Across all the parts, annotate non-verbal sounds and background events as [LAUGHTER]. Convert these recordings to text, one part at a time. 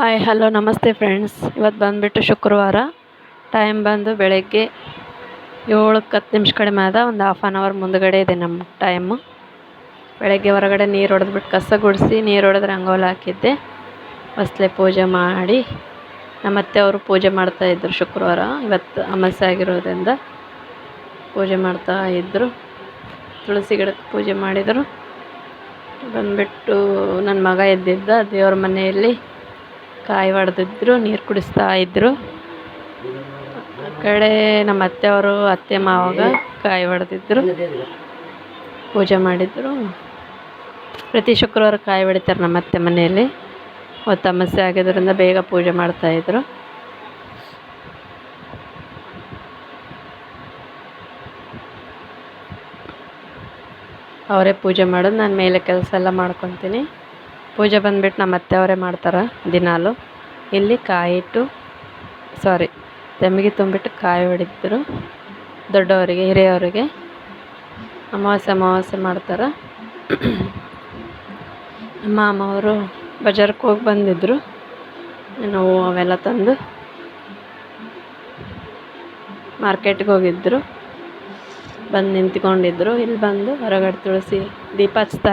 Hi hello ನಮಸ್ತೆ friends ಇವತ್ತು ಬಂದುಬಿಟ್ಟು ಶುಕ್ರವಾರ. ಟೈಮ್ ಬಂದು ಬೆಳಗ್ಗೆ ಏಳಕ್ಕೆ ಹತ್ತು ನಿಮಿಷ ಕಡಿಮೆ ಆದ ಒಂದು ಹಾಫ್ ಆನ್ ಅವರ್ ಮುಂದುಗಡೆ ಇದೆ ನಮ್ಮ ಟೈಮು ಬೆಳಗ್ಗೆ ಹೊರಗಡೆ ನೀರು ಹೊಡೆದ್ಬಿಟ್ಟು ಕಸ ಗುಡಿಸಿ ನೀರು ಹೊಡೆದು ರಂಗೋಲಿ ಹಾಕಿದ್ದೆ. ಹೊಸ್ಲೆ ಪೂಜೆ ಮಾಡಿ. ನಮ್ಮ ಅತ್ತೆ ಅವರು ಪೂಜೆ ಮಾಡ್ತಾಯಿದ್ರು ಶುಕ್ರವಾರ. ಇವತ್ತು ಅಮಾಸೆ ಆಗಿರೋದ್ರಿಂದ ಪೂಜೆ ಮಾಡ್ತಾ ಇದ್ದರು ತುಳಸಿ ಗಿಡಕ್ಕೆ ಪೂಜೆ ಮಾಡಿದರು. ಬಂದುಬಿಟ್ಟು ನನ್ನ ಮಗ ಎದ್ದಿದ್ದ ದೇವ್ರ ಮನೆಯಲ್ಲಿ. ಕಾಯಿ ಹೊಡೆದಿದ್ರು ನೀರು ಕುಡಿಸ್ತಾ ಇದ್ದರು ಆ ಕಡೆ ನಮ್ಮ ಅತ್ತೆಯವರು, ಅತ್ತೆ ಮಾವಾಗ ಕಾಯಿ ಹೊಡೆದಿದ್ರು ಪೂಜೆ ಮಾಡಿದ್ರು. ಪ್ರತಿ ಶುಕ್ರವಾರ ಕಾಯಿ ಹೊಡಿತಾರೆ ನಮ್ಮ ಅತ್ತೆ ಮನೆಯಲ್ಲಿ. ಅವತ್ತು ಅಮಾವಾಸ್ಯೆ ಆಗಿದ್ದರಿಂದ ಬೇಗ ಪೂಜೆ ಮಾಡ್ತಾಯಿದ್ರು ಅವರೇ ಪೂಜೆ ಮಾಡೋದು, ನಾನು ಮೇಲೆ ಕೆಲಸ ಎಲ್ಲ ಮಾಡ್ಕೊತೀನಿ ಪೂಜೆ ಬಂದ್ಬಿಟ್ಟು ನಮ್ಮ ಅತ್ತೆಯವರೇ ಮಾಡ್ತಾರೆ ದಿನಾಲು ಇಲ್ಲಿ ಕಾಯಿ ಇಟ್ಟು ಸಾರಿ ತೆಮ್ಮಿಗೆ ತುಂಬಿಟ್ಟು ಕಾಯಿ ಹೊಡಿತಿದ್ರು ದೊಡ್ಡವರಿಗೆ, ಹಿರಿಯವರಿಗೆ ಅಮಾವಾಸ್ಯೆ ಅಮಾವಾಸ್ಯೆ ಮಾಡ್ತಾರೆ. ನಮ್ಮ ಮಾಮವರು ಬಜಾರ್ಗೆ ಹೋಗಿ ಬಂದಿದ್ದರು ನಾವು ಅವೆಲ್ಲ ತಂದು ಮಾರ್ಕೆಟ್ಗೆ ಹೋಗಿದ್ದರು ಬಂದು ನಿಂತ್ಕೊಂಡಿದ್ರು. ಇಲ್ಲಿ ಬಂದು ಹೊರಗಡೆ ತುಳಸಿ ದೀಪ ಹಚ್ತಾ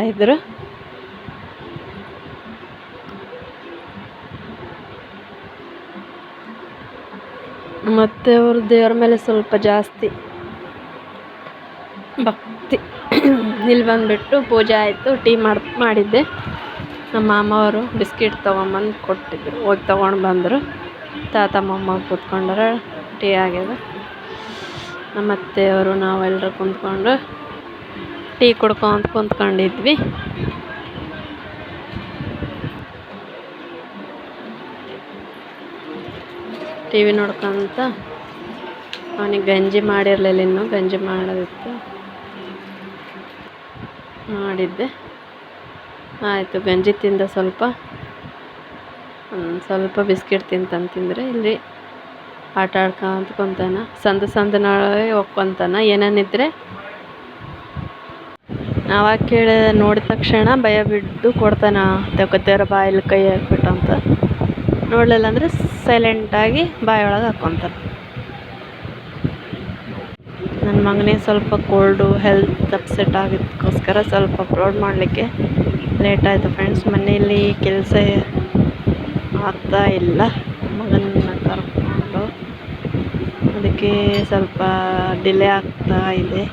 ಮತ್ತು ಅವ್ರ ದೇವ್ರ ಮೇಲೆ ಸ್ವಲ್ಪ ಜಾಸ್ತಿ ಭಕ್ತಿ ಇಲ್ಲಿ ಬಂದುಬಿಟ್ಟು ಪೂಜೆ ಆಯಿತು, ಟೀ ಮಾಡಿ, ಮಾಡಿದ್ದೆ. ನಮ್ಮ ಮಾಮವರು ಬಿಸ್ಕಿಟ್ ತೊಗೊಂಬಂದು ಕೊಟ್ಟಿದ್ರು, ಹೋಗಿ ತೊಗೊಂಡು ಬಂದರು. ತಾತ ಮೊಮ್ಮ ಕೂತ್ಕೊಂಡ್ರೆ, ಟೀ ಆಗ್ಯದ. ನಮ್ಮ ಅತ್ತೆಯವರು ನಾವೆಲ್ಲರೂ ಕುಂತ್ಕೊಂಡು ಟೀ ಕುಡ್ಕೊಂತ ಕುಂತ್ಕೊಂಡಿದ್ವಿ. ಟಿ ವಿ ನೋಡ್ಕೊಂತ ಅವನಿಗೆ ಗಂಜಿ ಮಾಡಿರಲಿಲ್ಲ ಇನ್ನು, ಗಂಜಿ ಮಾಡೋದಿತ್ತು. ಮಾಡಿದ್ದೆ. ಆಯಿತು, ಗಂಜಿ ತಿಂದ ಸ್ವಲ್ಪ ಸ್ವಲ್ಪ ಬಿಸ್ಕಿಟ್ ತಿಂತಾನೆ ತಿಂದರೆ ಇಲ್ಲಿ ಆಟ ಆಡ್ಕೊಂತಕೊಂತಾನ. ಸಂದ ಸಂದನೊಳಗೆ ಹೋಗ್ಕೊಂತಾನ ಏನೇನಿದ್ರೆ ನಾವಾಗ ಕೇಳಿ ನೋಡಿದ ತಕ್ಷಣ ಭಯ ಬಿದ್ದು ಕೊಡ್ತಾನ. ತೆಗೋತೀರ ಬಾಯಲ್ಲಿ ಕೈ ಹಾಕ್ಬಿಟ್ಟು ಅಂತ. ನೋಡಲಿಲ್ಲ ಅಂದರೆ ಸೈಲೆಂಟಾಗಿ ಬಾಯೊಳಗೆ ಹಾಕ್ಕೊತಾನೆ ನನ್ನ ಮಗನೇ ಸ್ವಲ್ಪ ಕೋಲ್ಡು ಹೆಲ್ತ್ ಅಪ್ಸೆಟ್ ಆಗಿದ್ದಕ್ಕೋಸ್ಕರ ಸ್ವಲ್ಪ ಅಪ್ಲೋಡ್ ಮಾಡಲಿಕ್ಕೆ ಲೇಟ್ ಆಯಿತು ಫ್ರೆಂಡ್ಸ್ ಮನೆಯಲ್ಲಿ ಕೆಲಸ ಆಗ್ತಾ ಇಲ್ಲ. ಮಗನ ಕರ್ಕೊಂಡು ಅದಕ್ಕೆ ಸ್ವಲ್ಪ ಡಿಲೇ ಆಗ್ತಾ ಇದೆ.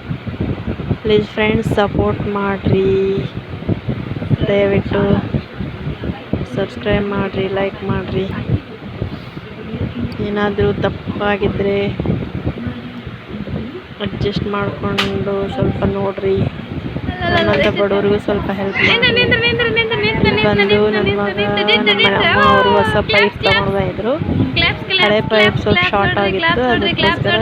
ಪ್ಲೀಸ್ ಫ್ರೆಂಡ್ಸ್ ಸಪೋರ್ಟ್ ಮಾಡಿರಿ. ದಯವಿಟ್ಟು ಸಬ್ಸ್ಕ್ರೈಬ್ ಮಾಡಿರಿ ಲೈಕ್ ಮಾಡಿರಿ. ಏನಾದರೂ ತಪ್ಪಾಗಿದ್ದರೆ ಅಡ್ಜಸ್ಟ್ ಮಾಡಿಕೊಂಡು ಸ್ವಲ್ಪ ನೋಡಿರಿ. ನನ್ನಂಥ ಬಡವ್ರಿಗೂ ಸ್ವಲ್ಪ ಹೆಲ್ಪ್ ಬಂದು ನನ್ನ ಮಗ ನಮ್ಮ ಅಮ್ಮ ಅವರು ಹೊಸ ಪೈಪ್ ತಗೊಂಡ್ಬ ಇದ್ರು. ಹಳೆ ಪೈಪ್ ಸ್ವಲ್ಪ ಶಾರ್ಟ್ ಆಗಿತ್ತು ಅದಕ್ಕೋಸ್ಕರ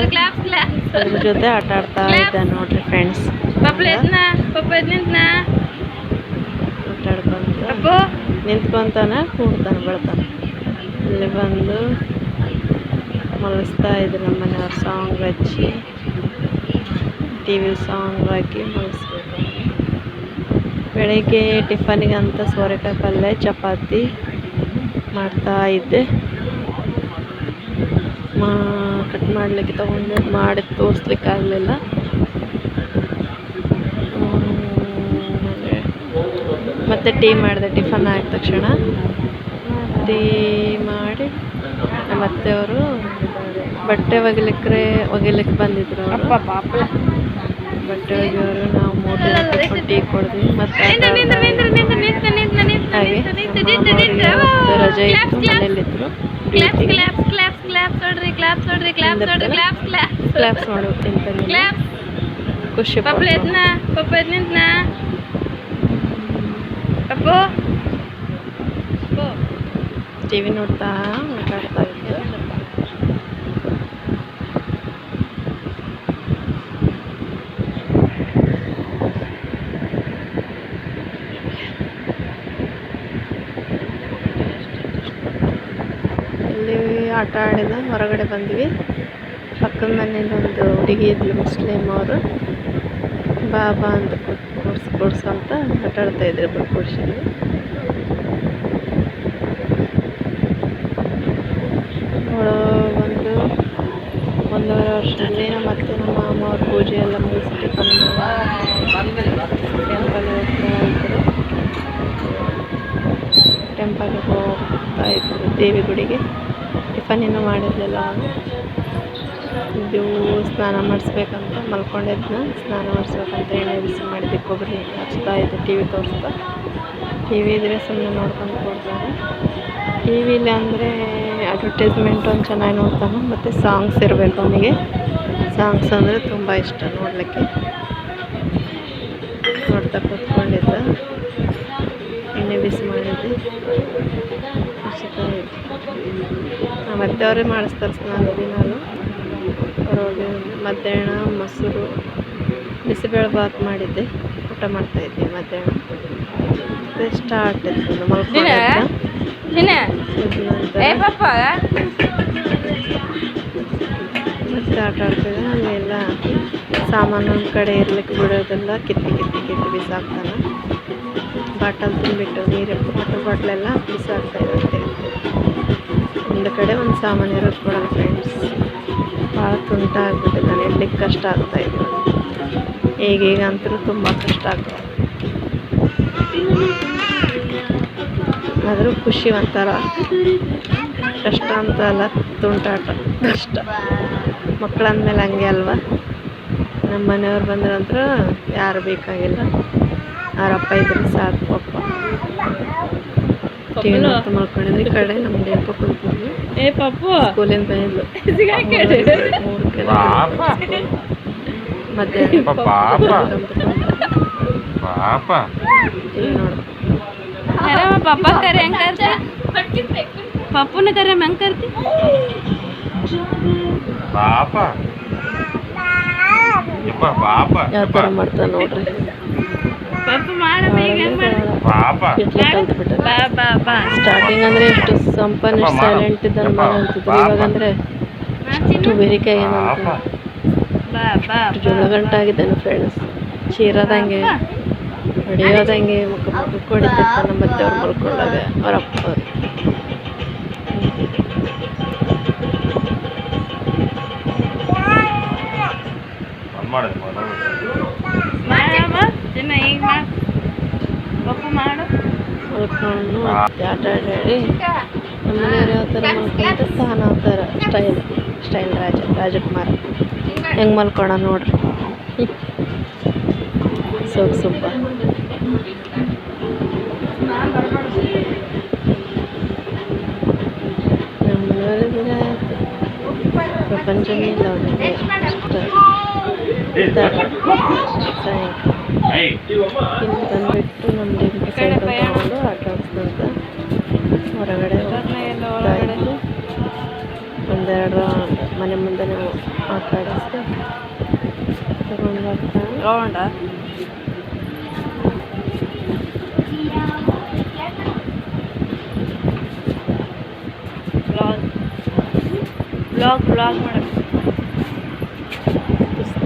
ಅದ್ರ ಜೊತೆ ಆಟ ಆಡ್ತಾ ಇದ್ದೆ ನೋಡ್ರಿ ಫ್ರೆಂಡ್ಸ್ ಆಟ ಆಡ್ಕೊಂತ ನಿಂತ್ಕೊಂತಾನೆ ಕೂಡ್ತಾನೆ, ಬೆಳ್ತಾನೆ. ಇಲ್ಲಿ ಬಂದು ಮಲಗಿಸ್ತಾ ಇದ್ರು ನಮ್ಮ ಮನೆಯವ್ರ ಸಾಂಗ್ ಹಚ್ಚಿ ಟಿ ವಿ ಸಾಂಗ್ ಹಾಕಿ ಮಲಗಿಸ್ಬೇಕು ಬೆಳಗ್ಗೆ ಟಿಫನಿಗೆ ಅಂತ ಸೋರೆಕಾಯಿ ಪಲ್ಯ, ಚಪಾತಿ ಮಾಡ್ತಾ ಇದ್ದೆ. ಮಾ ಕಟ್ ಮಾಡಲಿಕ್ಕೆ ತೊಗೊಂಡು. ಮಾಡಿ ತೋರಿಸ್ಲಿಕ್ಕೆ ಮತ್ತು ಟೀ ಮಾಡಿದೆ ಟಿಫನ್ ಆದ ತಕ್ಷಣ ಟೀ ಮಾಡಿ ನಮ್ಮ ಅತ್ತೆಯವರು ಬಟ್ಟೆ ಒಗಿಲಿಕ್ಕೆ ಒಗಿಲಿಕ್ಕೆ ಬಂದಿದ್ರು ಅವರು ಬಟ್ಟೆ ಒಗೆಯೋರು ನಾವು ಮೂರು ಟೀ ಕೊಡ್ದ್ವಿ ಮತ್ತು ಹಾಗೆ ರಜೆ ಇತ್ತು ಮನೇಲಿದ್ರು ಕ್ಲಾಪ್ಸ್ ಮಾಡ್ಬೇಕು ತಿಂತಾನೆ ಖುಷಿ ಟಿ ವಿ ನೋಡ್ತಾ ಮಾತಾಡ್ತಾ ಇದ್ದೆ. ಇಲ್ಲಿ ಆಟ ಆಡಿದ ಹೊರಗಡೆ ಬಂದ್ವಿ. ಪಕ್ಕದ ಮನೇಲಿ ಒಂದು ಹುಡುಗಿ ಇದ್ಲು, ಮುಸ್ಲಿಮ್ ಅವರು. ಬಾ ಬಾ ಅಂತ ಕೊಡ್ಸು ಕೊಡ್ಸು ಅಂತ ಆಟಾಡ್ತಾ ಇದ್ರು ಬಡ್ಕೊಡ್ಸಲ್ಲಿ ಅವಳು ಒಂದು ಒಂದೂವರೆ ವರ್ಷದಲ್ಲಿ ನಮ್ಮ ಅತ್ತೆ ನಮ್ಮ ಮಾಮ ಅವ್ರ ಪೂಜೆ ಎಲ್ಲ ಮುಗಿಸಿ ಟೆಂಪಲ್ ಹೋಗ್ತಾ ಇದ್ರು. ಟೆಂಪಲ್ಗೆ ಹೋಗ್ತಾ ಇದ್ರು ದೇವಿ ಗುಡಿಗೆ ಟಿಫನ್ ಇನ್ನೂ ಮಾಡಿರಲಿಲ್ಲ ಇದು ಸ್ನಾನ ಮಾಡಿಸ್ಬೇಕಂತ ಮಲ್ಕೊಂಡಿದ್ನ. ಸ್ನಾನ ಮಾಡಿಸ್ಬೇಕಂತ ಎಣ್ಣೆ ಬಿಸಿ ಮಾಡಿದ್ದೆ ಕೊಬ್ಬರಿ ಹಚ್ತಾ ಇದ್ದೆ. ಟಿ ವಿ ತೋರಿಸ್ತಾ. ಟಿ ವಿ ಇದ್ದರೆ ಸುಮ್ಮನೆ ನೋಡ್ಕೊಂಡು ಕೊಡ್ತಾನೆ ಟಿ ವಿಲಿ ಅಂದರೆ ಅಡ್ವರ್ಟೈಸ್ಮೆಂಟ್ ಒಂದು ಚೆನ್ನಾಗಿ ನೋಡ್ತಾನೆ. ಮತ್ತು ಸಾಂಗ್ಸ್ ಇರಬೇಕು ಅವನಿಗೆ. ಸಾಂಗ್ಸ್ ಅಂದರೆ ತುಂಬ ಇಷ್ಟ ನೋಡಲಿಕ್ಕೆ. ನೋಡ್ತಾ ಕೂತ್ಕೊಂಡಿದ್ದ. ಎಣ್ಣೆ ಬಿಸಿ ಮಾಡಿದ್ದೆ. ಮತ್ತು ಅವರೇ ಮಾಡಿಸ್ತಾರೆ ಸ್ನಾನ ದಿನಾಲು ಹೊರಗೆ ಮಧ್ಯಾಹ್ನ ಮೊಸರು ಬಿಸಿಬೇಳೆ ಬಾತ್ ಮಾಡಿದ್ದೆ. ಊಟ ಮಾಡ್ತಾಯಿದ್ದೆ ಮಧ್ಯಾಹ್ನ. ಮತ್ತೆ ಸ್ಟಾರ್ಟ್ ಇತ್ತು? ಮತ್ತೆ ಆಟ ಆಡ್ತಿದ್ದೆ ಅಲ್ಲೆಲ್ಲ ಸಾಮಾನು ಒಂದು ಕಡೆ ಇರ್ಲಿಕ್ಕೆ ಬಿಡೋದೆಲ್ಲ ಕಿತ್ತಿ ಕಿತ್ತಿ ಕಿತ್ತಿ ಬಿಸಾಕ್ತಾನೆ. ಬಾಟಲ್ ತುಂಬಿಟ್ಟು ನೀರು ಬಾಟಲ್ ಬಾಟ್ಲೆಲ್ಲ ಬಿಸಾಕ್ತಾ ಇರುತ್ತೆ. ಒಂದು ಕಡೆ ಒಂದು ಸಾಮಾನು ಇರೋದು ಕೊಡಲ್ಲ ಫ್ರೆಂಡ್ಸ್ ಭಾಳ ತುಂಟ ಆಗ್ಬಿಟ್ಟಿದ್ದಾನೆ ಇಡ್ಲಿಕ್ಕೆ ಕಷ್ಟ ಆಗ್ತಾಯಿದೆ ಈಗೀಗ ಅಂತೂ ತುಂಬ ಕಷ್ಟ ಆಗ್ತದೆ ಆದರೂ ಖುಷಿ ಒಂಥರ. ಕಷ್ಟ ಅಂತ ಅಲ್ಲ, ತುಂಟಾಟ. ಕಷ್ಟ. ಮಕ್ಳು ಅಂದಮೇಲೆ ಹಂಗೆ ಅಲ್ವಾ? ನಮ್ಮ ಮನೆಯವ್ರು ಬಂದ್ರಂದ್ರೆ ಯಾರು ಬೇಕಾಗಿಲ್ಲ. ಅವರಪ್ಪ ಇದ್ರೆ ಸಾಕು ಪಪ್ಪ ಟಿವಿ ನೋಡ್ತಾ ಮಾಡ್ಕೊಂಡಿದ್ವಿ ಕಡೆ ನಮ್ಮ ಏ ಪಪ್ಪು. ಸ್ಕೂಲಿಂದ ಬಂದಿದ್ಲು. ಮೂರು ಕೆಲ ಮತ್ತೆ ಕರ್ತಿ ಪಪ್ಪನ ಕರೆ ಹೆಂಗ್ ಕರ್ತಿ ಯಾವ ಥರ ಮಾಡ್ತಾನೆ ನೋಡ್ರಿ. ಸ್ಟಾರ್ಟಿಂಗ್ ಅಂದ್ರೆ ಎಷ್ಟು ಸಂಪನ್ ಎಷ್ಟು ಸೈಲೆಂಟ್ ಇದ್ದಾನೆ ಮಗ ಅಂತಿದ್ರು ಇವಾಗ ಅಂದ್ರೆ ಎಷ್ಟು ಬೇರಿಕೆ ಪಾಪ ಬಾ ಬಾ ಜೋಳ ಗಂಟೆ ಆಗಿದ್ದಾನೆ ಫ್ರೆಂಡ್ಸ್ ಚೀರದಂಗೆ ಹೊಡೆಯೋದಂಗೆ ಮುಖ ಮುಖಕ್ಕೆ ನಮ್ಮ ಮತ್ತೆ ಅವ್ರು ಮಲ್ಕೊಂಡಾಗ ಅವ್ರ ಅಪ್ಪ ಅವ್ರು. ಬಂದ್ ಚಿನ್ನ ಈಗ ಮಾಡು ಮಾಡು. ಮಲ್ಕೊಂಡು ಆಟ ಆಡಿ ನಮ್ಮ ಮನೆಯವ್ರು ಯಾವ ಥರ ತಾನು ಆ ಥರ ಸ್ಟೈಲ್ ಸ್ಟೈಲ್ ರಾಜ, ರಾಜಕುಮಾರ. ಹೆಂಗೆ ಮಲ್ಕೊಳ ನೋಡ್ರಿ. [LAUGHS] ಸೊಪ್ಪು ಆಯ್ತು. ಪ್ರಪಂಚನೇ ಇಲ್ಲ ಸಾಯಂಕಾಲ ಇಲ್ಲಿ ಬಂದ್ಬಿಟ್ಟು ನಮ್ಮ ಡಿಂಪು ಹೊರಗಡೆ ಒಂದೆರಡು ಮನೆ ಮುಂದೆ ನಾವು ಆಟ ಆಡಿಸಿ ತಗೊಂಡು ಬರ್ತಾ ಬ್ಲಾಗ್ ಬ್ಲಾಗ್ ಬ್ಲಾಗ್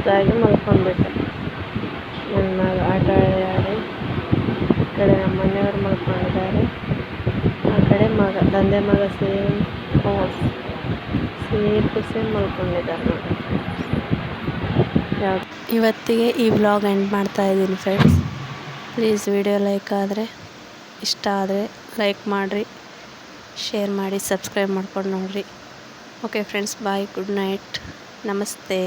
ಸುಸ್ತಾಗಿ ಮಲ್ಕೊಂಡ್ಬಿಟ್ಟೆ. ನನ್ನ ಮಗ ಆಟ ಆಡಿ ಆಡಿ ಈ ಕಡೆ ನಮ್ಮ ಮನೆಯವರು ಮಲ್ಕೊಂಡಿದ್ದಾರೆ. ಆ ಕಡೆ ಮಗ, ತಂದೆ ಮಗ ಸೇಮ್ ಸೇಮ್ ಟು ಸೇಮ್ ಮಲ್ಕೊಂಡಿದ್ದಾರೆ ನೋಡಿ ಇವತ್ತಿಗೆ ಈ ವ್ಲಾಗ್ ಎಂಡ್ ಮಾಡ್ತಾ ಇದ್ದೀನಿ ಫ್ರೆಂಡ್ಸ್. ಪ್ಲೀಸ್ ವಿಡಿಯೋ ಲೈಕ್ ಆದರೆ, ಇಷ್ಟ ಆದರೆ ಲೈಕ್ ಮಾಡಿರಿ, ಶೇರ್ ಮಾಡಿ, ಸಬ್ಸ್ಕ್ರೈಬ್ ಮಾಡ್ಕೊಂಡು ನೋಡಿರಿ. Okay friends, bye, good night, ನಮಸ್ತೆ.